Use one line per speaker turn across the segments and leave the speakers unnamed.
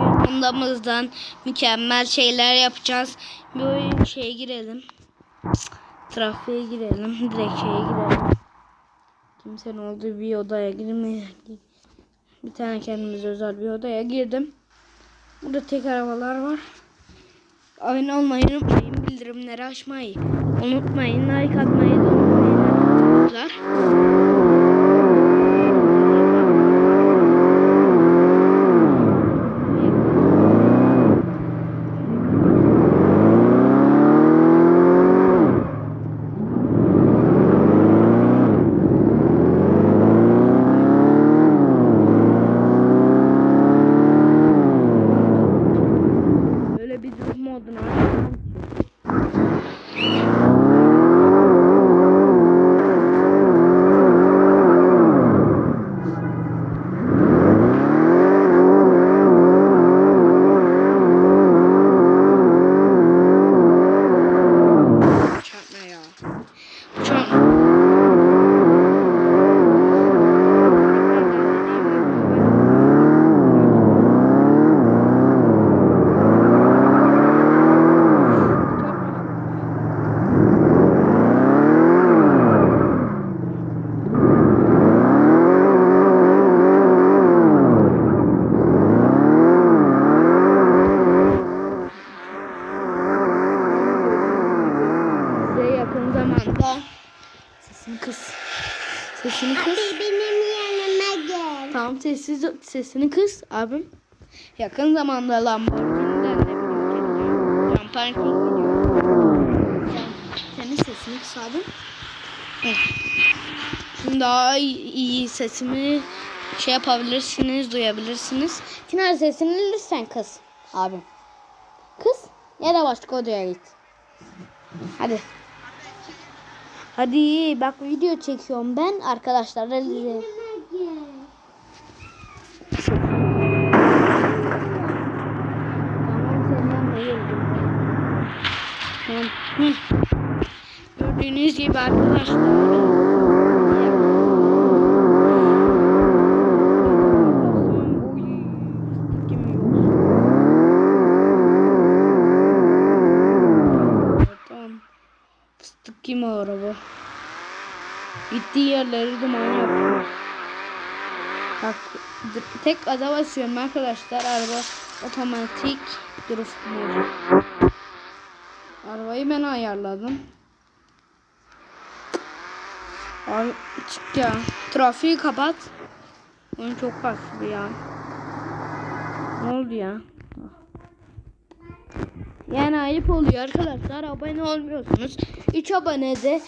Ondamızdan mükemmel şeyler yapacağız. Bir şeye girelim. Trafiğe girelim. Direkt şeye girelim. Kimsenin olduğu bir odaya girmeye bir tane kendimize özel bir odaya girdim. Burada tek arabalar var. Abone olmayı unutmayın. Bildirimleri açmayı unutmayın. Like atmayı da unutmayın arkadaşlar. Böyle bir durum moduna Çarpma ya. Çarpma. Size zamanda sesini kıs. Sesini kıs.
benim yanıma gel.
Tamam sessiz sesini kıs abim. Yakın zamanda Lamborghini'den ne bileyim geleceğim. Jump parking video. Sen, senin sesini kıs abim. Evet. Şimdi daha iyi, iyi sesimi şey yapabilirsiniz, duyabilirsiniz. Çınar sesini lütfen kıs abim. Kıs ya da başka odaya git. Hadi. Hadi bak video çekiyorum ben. Tamam. Hı. Gördüğünüz gibi arkadaşlar. Tamam. Gibi o araba. Gittiği yerleri duman yapıyor. Bak tek gaza basıyorum arkadaşlar. Araba otomatik drift modu. Arabayı ben ayarladım. Ay çık ya. Trafiği kapat. Oyun çok kaslı ya. Ne oldu ya? Yani ayıp oluyor arkadaşlar. Abone olmuyorsunuz. 3 abonede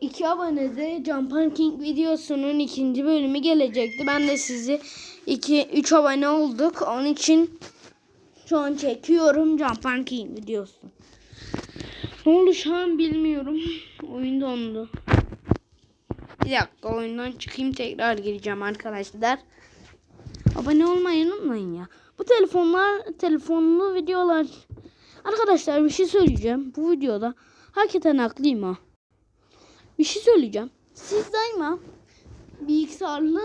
2 abonede Jump King videosunun ikinci bölümü gelecekti. Ben de sizi 2 3 abone olduk. Onun için şu an çekiyorum Jump King videosu. Ne oldu şu an bilmiyorum. Oyun dondu. Bir dakika oyundan çıkayım tekrar gireceğim arkadaşlar. Abone olmayı unutmayın ya. Bu telefonlar telefonlu videolar. Arkadaşlar bir şey söyleyeceğim. Bu videoda hakikaten haklıyım ha. Bir şey söyleyeceğim. Siz daima bilgisayarlı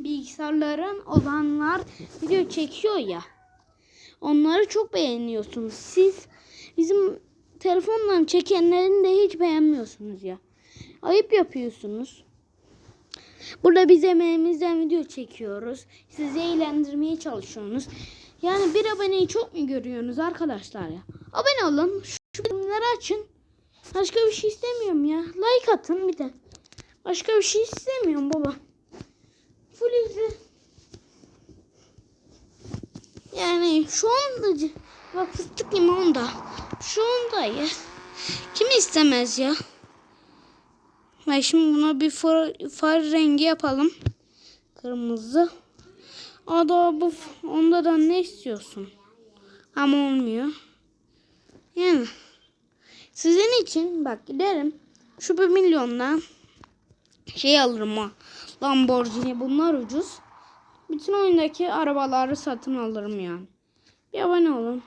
bilgisayarların olanlar video çekiyor ya. Onları çok beğeniyorsunuz. Siz bizim telefonla çekenlerini de hiç beğenmiyorsunuz ya. Ayıp yapıyorsunuz. Burada biz emeğimizden video çekiyoruz. Sizi eğlendirmeye çalışıyoruz. Yani bir aboneyi çok mu görüyorsunuz arkadaşlar ya? Abone olun. Şu bildirimleri açın. Başka bir şey istemiyorum ya. Like atın bir de. Başka bir şey istemiyorum baba. Full izle. Yani şu anda bak fıstık limon da. Şu anda ya. Kim istemez ya? Ben şimdi buna bir far, far rengi yapalım. Kırmızı. Ada bu onda da ne istiyorsun? Ama olmuyor. Yani sizin için bak giderim. Şu bir milyondan şey alırım ha. Lamborghini bunlar ucuz. Bütün oyundaki arabaları satın alırım yani. Bir abone olun.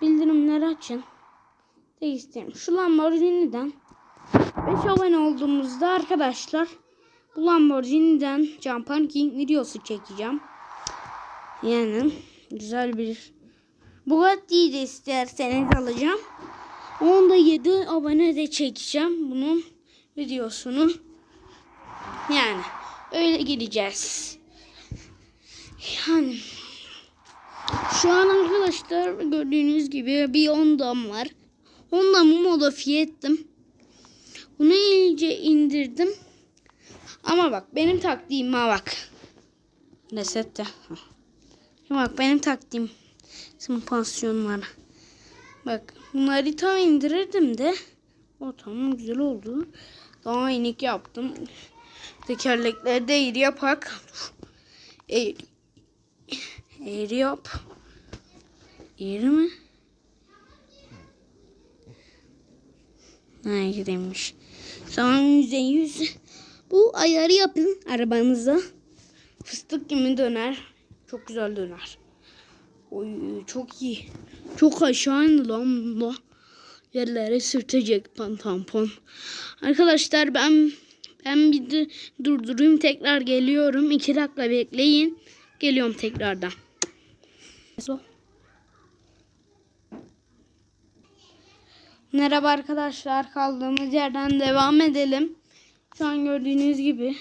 Bildirimleri açın. De isterim. Şu Lamborghini'den 5 abone olduğumuzda arkadaşlar bu Lamborghini'den Jump King videosu çekeceğim. Yani güzel bir Bugatti'yi de isterseniz alacağım. Onda 7 abone de çekeceğim bunun videosunu. Yani öyle gideceğiz. Yani şu an arkadaşlar gördüğünüz gibi bir Honda'm var. Honda'mı modifiye ettim. Bunu iyice indirdim. Ama bak benim taktiğime bak. Reset de. Şimdi bak benim taktiğim. Simpansiyonlara. var. Bak bunları tam indirirdim de. O tamam güzel oldu. Daha inik yaptım. Tekerlekleri de eğri yapak. Eğri. Eğri yap. Eğri mi? Ha demiş. Tamam yüzde yüz. Bu ayarı yapın arabanıza. Fıstık gibi döner. Çok güzel döner. Oy çok iyi. Çok aşağı indi lan bunda. Yerlere sürtecek tampon. Arkadaşlar ben ben bir durdurayım tekrar geliyorum. İki dakika bekleyin. Geliyorum tekrardan. Merhaba arkadaşlar. Kaldığımız yerden devam edelim. Şu an gördüğünüz gibi.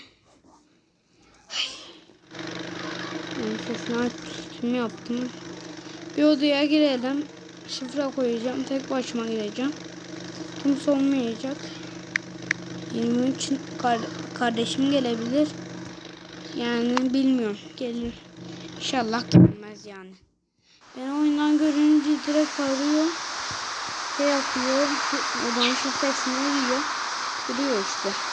Ben sesini açtım yaptım. Bir odaya girelim. Şifre koyacağım. Tek başıma gireceğim. Kimse olmayacak. 23 kar- kardeşim gelebilir. Yani bilmiyorum. Gelir. İnşallah gelmez yani. Ben oyundan görünce direkt arıyor. Şey yapıyor. Odanın şifresini yiyor. Duruyor işte.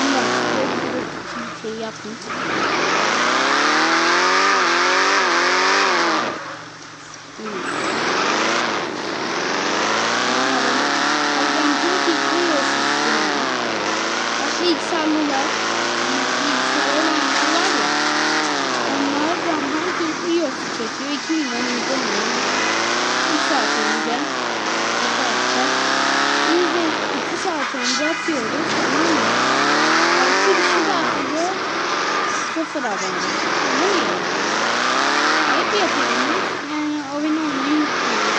Şimdi bak, şey yapayım. Bilgisayarlılar, bilgisayar olanlar var ya, onlar camdan kilitliyorsa çekiyor. 2 milyon izleniyor. 1 saat önce arkadaşlar. Biz de 2 saat önce atıyoruz. Tamam mı? 6 kişi de atıyor. 0 abone. Değil mi? Hep yapıyoruz. Yani abone olmayı unutmayın.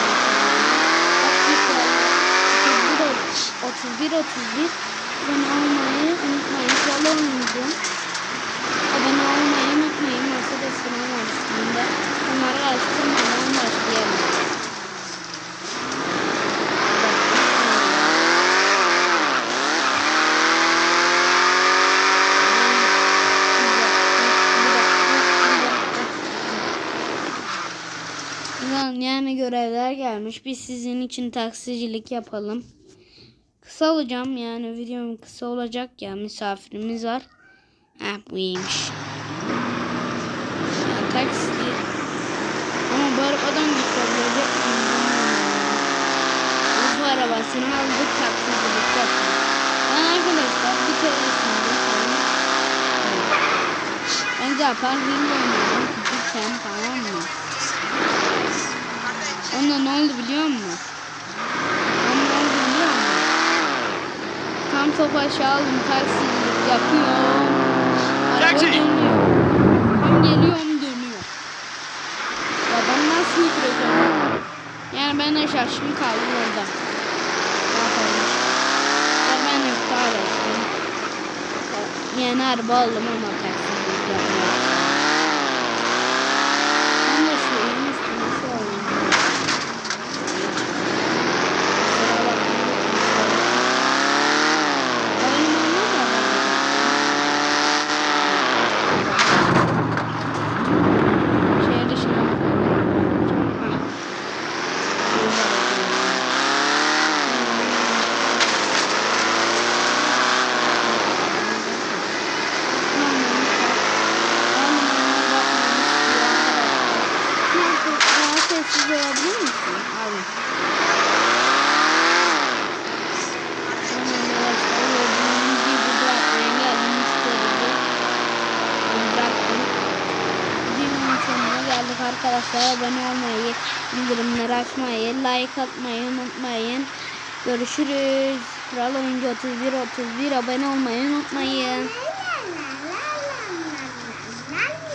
Bak, 31 31 abone olmayı unutmayın. Şöyle oynayacağım. Abone olmayı unutmayın. Masa da sınav var üstünde. Onları araştırmadan başlayalım. Ulan yani görevler Biz sizin için taksicilik yapalım. Kısa olacağım yani videom kısa olacak ya misafirimiz var. Ha bu iyiymiş. Taksi. Ama bu arabadan bilmiyorum. Bu arabasını aldık taksicilik yaptık. Ben arkadaşlar bir keresinde. Ben Japon Ring oynadım küçükken tamam mı? Onda ne oldu biliyor musun? Onda ne oldu biliyor musun? Tam top aşağı aldım taksicilik yapıyorum. Araba dönüyor. Tam geliyorum dönüyor. Ya ben nasıl yürüyeceğim? Yani ben de şaşkın kaldım orada. Ne yapalım? Ya ben iptal ettim. Yani araba aldım ama taksicilik yapıyorum. Ben de şu evin üstüne şu alayım. Kusura bakmayın. Benim annem var bende. Şehir dışına Hah. Şehir aracı. Daha sessiz olabilir misin? Abi. geldik arkadaşlar abone olmayı, bildirimleri açmayı, like atmayı unutmayın. Görüşürüz. Kral Oyuncu 31 31 abone olmayı unutmayın.